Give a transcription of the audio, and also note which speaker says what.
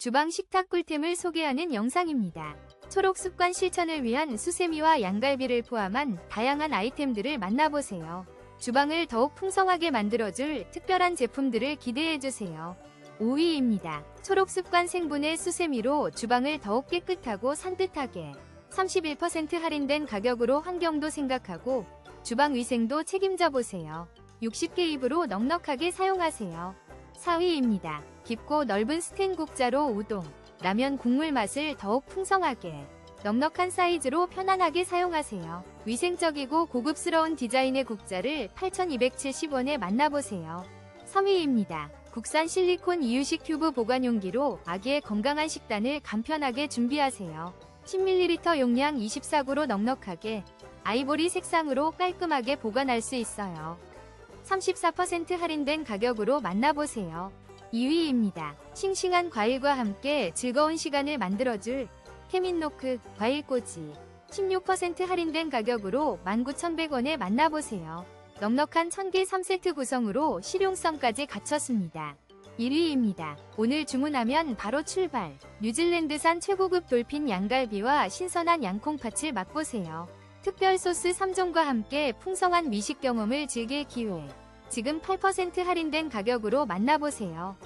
Speaker 1: 주방 식탁 꿀템을 소개하는 영상입니다. 초록 습관 실천을 위한 수세미와 양갈비를 포함한 다양한 아이템들을 만나보세요. 주방을 더욱 풍성하게 만들어줄 특별한 제품들을 기대해주세요. 5위입니다. 초록 습관 생분해 수세미로 주방을 더욱 깨끗하고 산뜻하게 31% 할인된 가격으로 환경도 생각하고 주방 위생도 책임져 보세요. 60개 입으로 넉넉하게 사용하세요. 4위입니다. 깊고 넓은 스텐 국자로 우동, 라면 국물 맛을 더욱 풍성하게 넉넉한 사이즈로 편안하게 사용하세요. 위생적이고 고급스러운 디자인의 국자를 8,270원에 만나보세요. 3위입니다. 국산 실리콘 이유식 큐브 보관 용기로 아기의 건강한 식단을 간편하게 준비하세요. 10ml 용량 24구로 넉넉하게 아이보리 색상으로 깔끔하게 보관할 수 있어요. 34% 할인된 가격으로 만나보세요. 2위입니다. 싱싱한 과일과 함께 즐거운 시간을 만들어줄 케민노크 과일꼬지 16% 할인된 가격으로 19,100원에 만나보세요. 넉넉한 1000개 3세트 구성으로 실용성까지 갖췄습니다. 1위입니다. 오늘 주문하면 바로 출발. 뉴질랜드산 최고급 돌핀 양갈비와 신선한 양콩팥을 맛보세요. 특별 소스 3종과 함께 풍성한 미식 경험을 즐길 기회. 지금 8% 할인된 가격으로 만나보세요.